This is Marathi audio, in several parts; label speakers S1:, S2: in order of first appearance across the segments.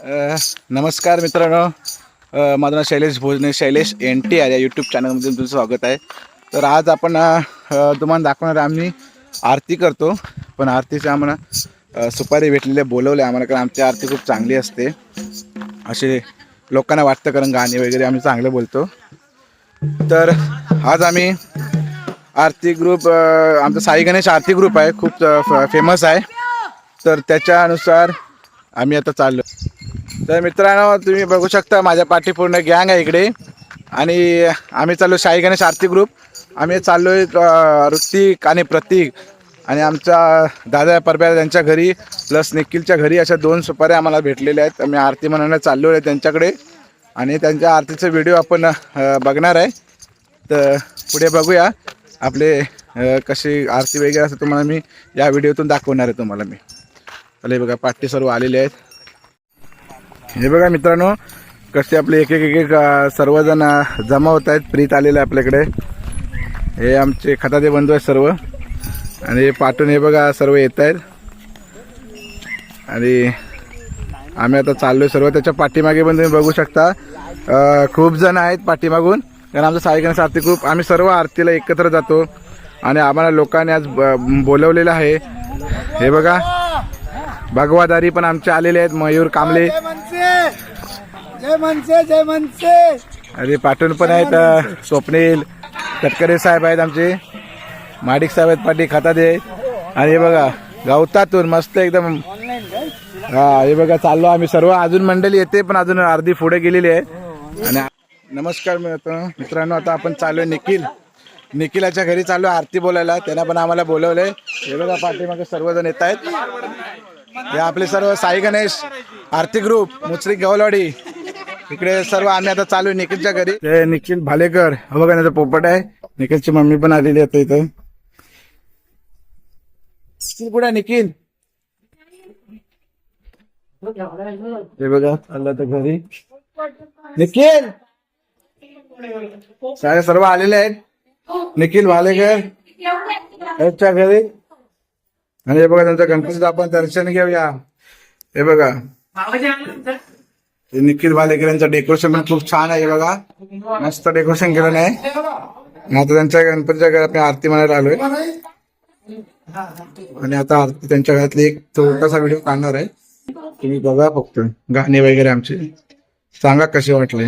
S1: नमस्कार मित्रांनो. माझं नाव Shailesh Bhojane Shailesh N T R या यूट्यूब चॅनलमध्ये तुमचं स्वागत आहे. तर आज आपण तुम्हाला दाखवणार आम्ही आरती करतो. पण आरतीचे आम्हाला सुपारी भेटलेले बोलवले आम्हाला कारण आमची आरती खूप चांगली असते. असे लोकांना वाटतं कारण गाणी वगैरे आम्ही चांगलं बोलतो. तर आज आम्ही आरती ग्रुप आमचा साई गणेश आरती ग्रुप आहे. खूप फेमस आहे. तर त्याच्यानुसार आम्ही आता चाललो तर मित्रांनो तुम्ही बघू शकता माझ्या पाठी पूर्ण गँग आहे इकडे. आणि आम्ही चाललो शाही गणेश आरती ग्रुप आम्ही चाललो आहे ऋतिक आणि प्रतीक आणि आमच्या दादा परब्या त्यांच्या घरी प्लस निखिलच्या घरी अशा दोन सुपाऱ्या आम्हाला भेटलेल्या आहेत. आम्ही आरती म्हणायला चाललो आहे त्यांच्याकडे. आणि त्यांच्या आरतीचा व्हिडिओ आपण बघणार आहे. तर पुढे बघूया आपले कशी आरती वगैरे असं तुम्हाला मी या व्हिडिओतून दाखवणार आहे तुम्हाला मी. आले बघा पाठी सर्व आलेले आहेत. हे बघा मित्रांनो कसे आपले एक एक एक एक सर्वजण जमा होत आहेत. प्रीत आलेले आहे आपल्याकडे. हे आमचे खताचे बंधू आहेत सर्व. आणि हे पाठून हे बघा सर्व येत आहेत. आणि आम्ही आता चाललोय सर्व. त्याच्या पाठीमागे पण तुम्ही बघू शकता. खूप जण आहेत पाठीमागून. कारण आमचं साईगणेश आरती खूप. आम्ही सर्व आरतीला एकत्र जातो. आणि आम्हाला लोकांनी आज ब- बोलवलेलं आहे. हे बघा. भगवादारी पण आमचे आलेले आहेत मयूर कांबळे.
S2: जय मनसे जय मनसे
S1: आणि पाठून पण आहेत स्वप्नील तटकरे साहेब आहेत आमचे. माडिक साहेब आहेत पाठी खातादे. आणि हे बघा गवतातून मस्त एकदम. हा हे बघा चाललो आम्ही सर्व. अजून मंडळी येते पण अजून अर्धी पुढे गेलेली आहे. आणि नमस्कार मित्र- मित्रांनो आता आपण चाललोय निखिल. निखिलाच्या घरी चाललो आरती बोलायला. त्यांना पण आम्हाला बोलवलंय. हे बघा पाठीमागे सर्वजण येत आहेत. हे आपले सर्व साई गणेश आरती ग्रुप मुचरी गवलवाडी इकडे सर्व आम्ही आता चालू आहे निखिलच्या घरी. ते निखिल भालेकर हा बघा त्याचा पोपट आहे. निखिलची मम्मी पण आलेली आहे इथं. निखिल कुठे आहे निखिल? हे बघा चाललं तर घरी. निखिल! सारे सर्व आलेले आहेत. निखिल भालेकर घरी. आणि हे बघा त्यांचं गणपतीचं आपण दर्शन घेऊया. हे बघा. निखिल भालेकर यांचं डेकोरेशन पण खूप छान आहे बघा. मस्त डेकोरेशन आहे आणि आता त्यांच्या गणपतीच्या घरात मी आरती म्हणायला आलोय. आणि आता आरती त्यांच्या घरातली एक छोटासा व्हिडिओ काढणार आहे. तुम्ही बघा फक्त. गाणे वगैरे आमचे. सांगा कसे वाटले?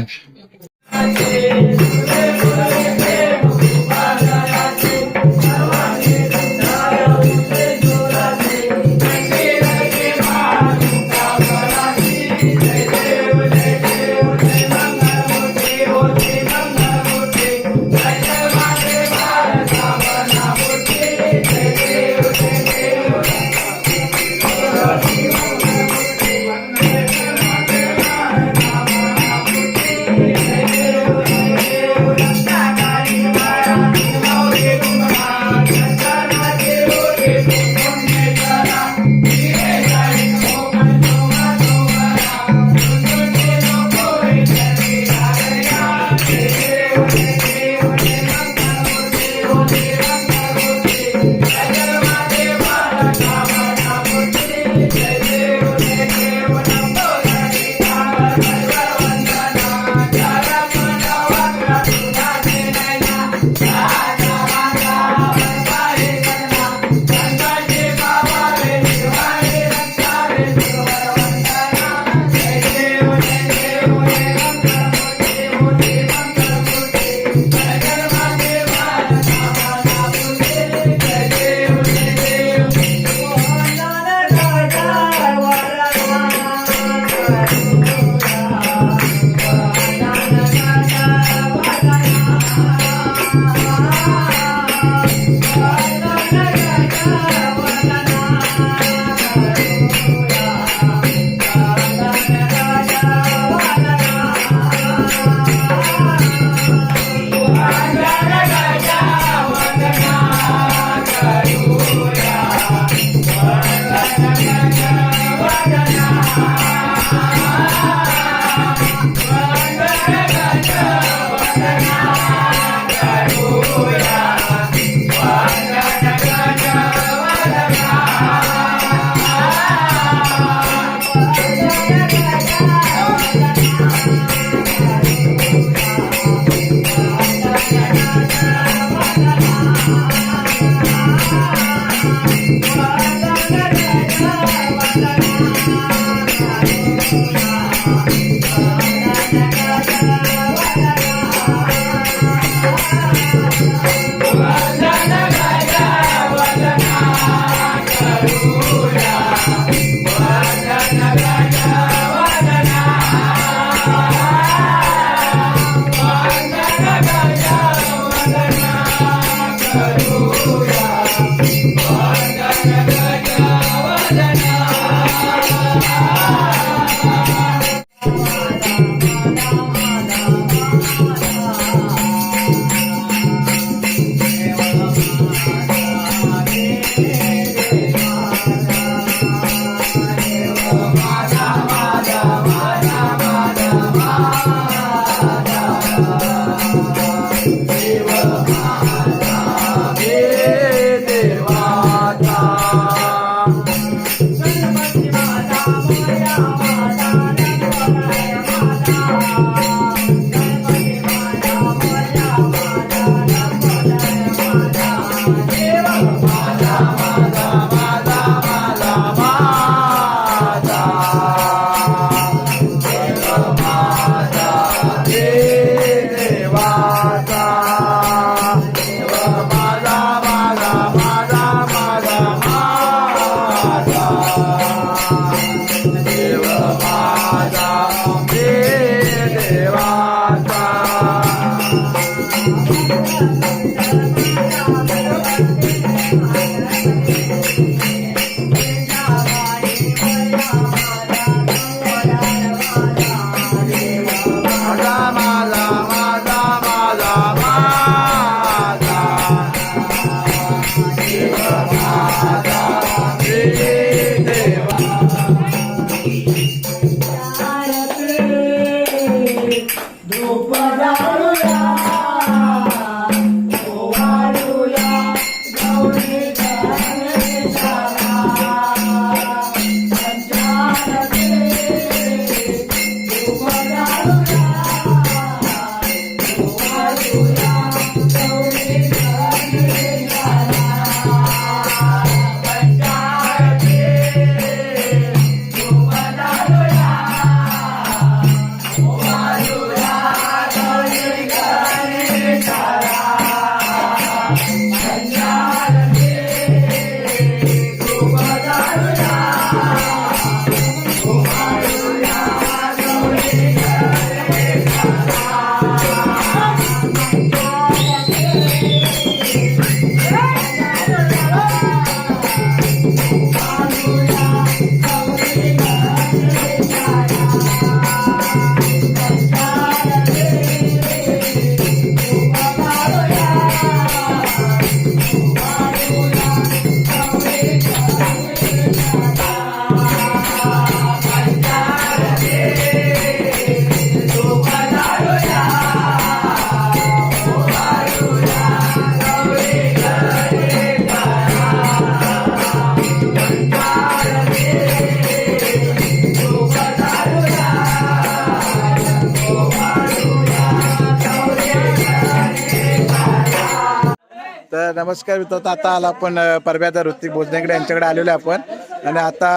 S1: नमस्कार मित्र आता आला आपण अ, परब्याचा ऋतिक भोजनेकडे यांच्याकडे आलेलो आहे आपण. आणि आता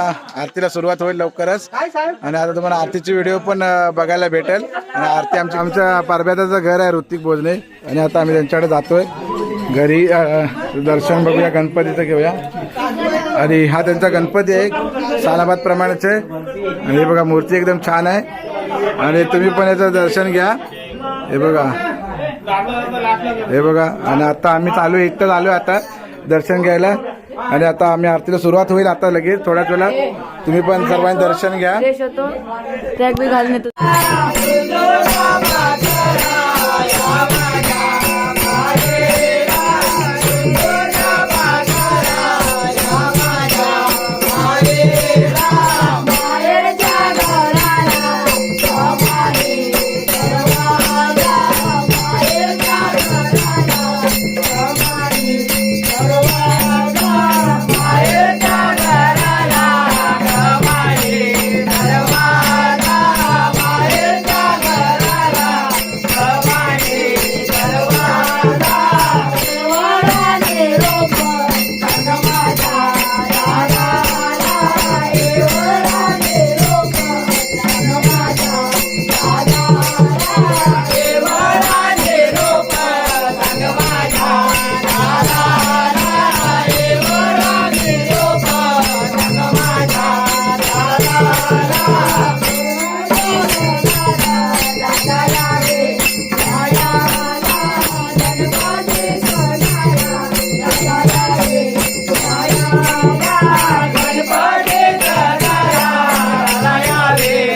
S1: आरतीला सुरुवात होईल लवकरच. आणि आता तुम्हाला आरतीची व्हिडिओ पण बघायला भेटेल. आणि आरती आमच्या आमच्या परब्याचं घर आहे ऋतिक भोजने आणि आता आम्ही त्यांच्याकडे जातोय. घरी दर्शन बघूया गणपतीचं घेऊया. आणि हा त्यांचा गणपती आहे सालाबाद प्रमाणेच आहे. आणि हे बघा मूर्ती एकदम छान आहे. आणि तुम्ही पण याचं दर्शन घ्या. हे बघा. हे बघा आणि आता आम्ही चालू आहे, इथं आलो आता दर्शन घ्यायला आणि आता आम्ही आरतीला सुरुवात होईल आता लगेच थोड्याच वेळा तुम्ही पण सर्वांनी दर्शन घ्या.
S3: घालून Hare